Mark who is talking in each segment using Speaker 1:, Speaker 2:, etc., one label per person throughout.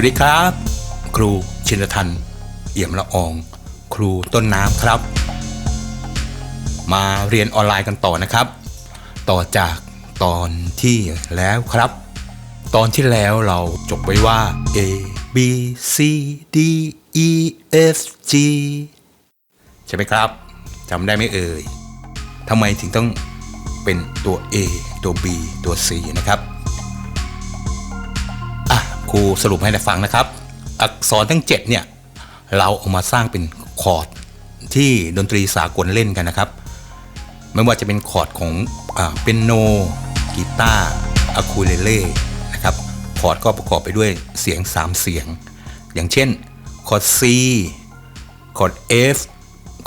Speaker 1: วัสดีครับ ครูชินทันเอี่ยมละออง ครูต้นน้ำครับ มาเรียนออนไลน์กันต่อนะครับ ต่อจากตอนที่แล้วครับ ตอนที่แล้วเราจบไว้ว่า A B C D E F G ใช่ไหมครับจำได้ไหมเอ่ยทำไมถึงต้องเป็นตัว A ตัว B ตัว C นะครับ ครูสรุปให้ได้ฟังนะครับ อักษรทั้ง 7 เนี่ย เราเอามาสร้างเป็นคอร์ดที่ดนตรีสากลเล่นกันนะครับ ไม่ว่าจะเป็นคอร์ดของอเป็นโนกีตาร์อะคูเลเล่นะครับคอร์ดก็ประกอบไปด้วยเสียง 3 เสียง อย่างเช่นคอร์ด C คอร์ด F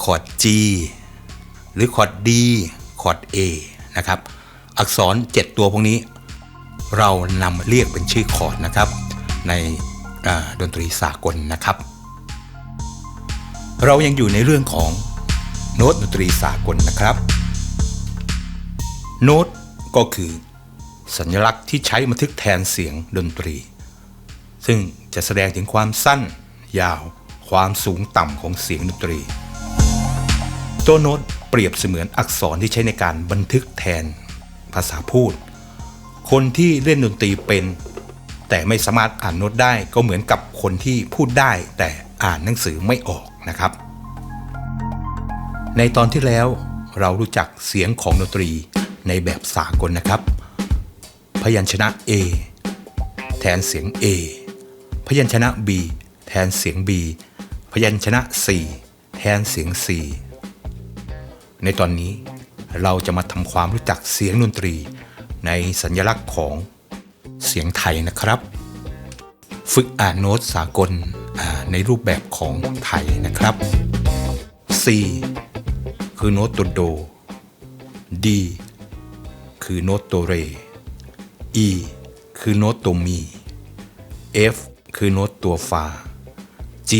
Speaker 1: คอร์ด G หรือคอร์ด D คอร์ด A นะครับ อักษร 7 ตัวพวกนี้ เรานำเรียกเป็นชื่อคอร์ดนะครับ ในดนตรีสากลนะครับ เรายังอยู่ในเรื่องของโน้ตดนตรีสากลนะครับ โน้ตก็คือ สัญลักษณ์ที่ใช้บันทึกแทนเสียงดนตรี ซึ่งจะแสดงถึงความสั้น ยาว ความสูงต่ำของเสียงดนตรี ตัวโน้ตเปรียบเสมือนอักษรที่ใช้ในการบันทึกแทนภาษาพูด คนที่เล่นดนตรีเป็น แต่ไม่สามารถอ่านโน้ตได้ก็เหมือนกับคนที่พูดได้ แต่อ่านหนังสือไม่ออกนะครับ ในตอนที่แล้วเรารู้จักเสียงของดนตรีในแบบสากลนะครับ พยัญชนะ A แทนเสียง A พยัญชนะ B แทนเสียง B พยัญชนะ C แทนเสียง C ในตอนนี้เราจะมาทำความรู้จักเสียงดนตรีในสัญลักษณ์ของ เสียงไทยนะครับ ฝึกอ่านโน้ตสากลในรูปแบบของไทยนะครับ C คือโน้ตตัวโด D คือโน้ตตัวเร E คือโน้ตตัวมี F คือโน้ตตัวฟา G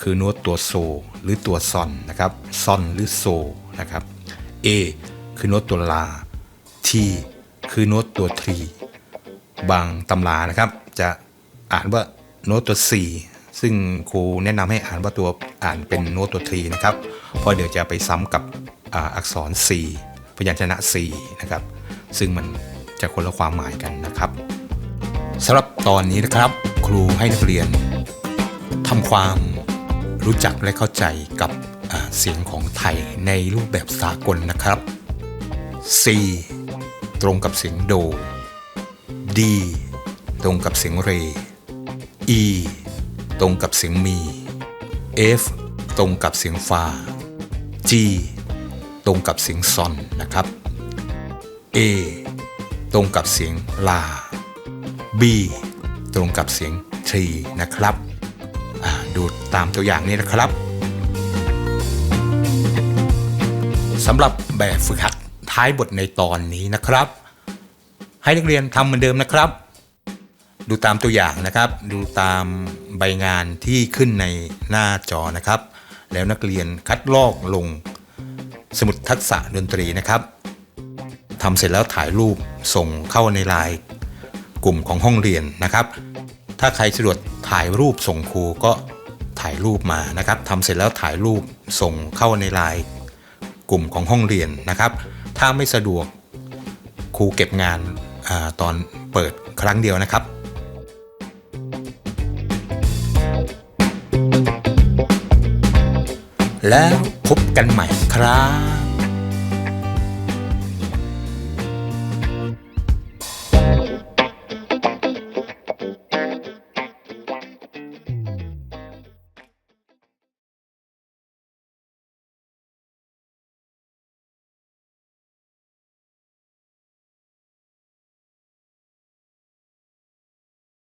Speaker 1: คือโน้ตตัวโซ หรือตัวซอนนะครับซอนหรือโซนะครับ A คือโน้ตตัวลา T คือโน้ตตัวทรี บางตำรานะครับ จะอ่านว่าโน้ตตัว 4 ซึ่งครูแนะนำให้อ่านว่าตัวอ่านเป็นโน้ตตัวทีนะครับเพราะเดี๋ยวจะไปซ้ำกับอักษร4พยัญชนะ4นะครับ ซึ่งมันจะคนละความหมายกันนะครับสำหรับตอนนี้นะครับ ครูให้นักเรียนทำความรู้จักและเข้าใจกับเสียงของไทยในรูปแบบสากลนะครับ C ตรงกับเสียงโด D ตรงกับเสียงเร E ตรงกับเสียงมี F ตรงกับเสียงฟา G ตรงกับเสียงซอนนะครับ A ตรงกับเสียงลา B ตรงกับเสียงทรีนะครับอ่าดูตามตัวอย่างนี้นะครับสำหรับแบบฝึกหัดท้ายบทในตอนนี้นะครับ ให้นักเรียนทำเหมือนเดิมนะครับ ดูตามตัวอย่างนะครับ ดูตามใบงานที่ขึ้นในหน้าจอนะครับ แล้วนักเรียนคัดลอกลงสมุดทักษะดนตรีนะครับทำเสร็จแล้วถ่ายรูปส่งเข้าในไลน์กลุ่มของห้องเรียนนะครับ ถ้าใครสะดวกถ่ายรูปส่งครูก็ถ่ายรูปมานะครับทำเสร็จแล้วถ่ายรูปส่งเข้าในไลน์กลุ่มของห้องเรียนนะครับ ถ้าไม่สะดวกครูเก็บงาน อตอนเปิดครั้งเดียวนะครับแล้วพบกันใหม่ครับ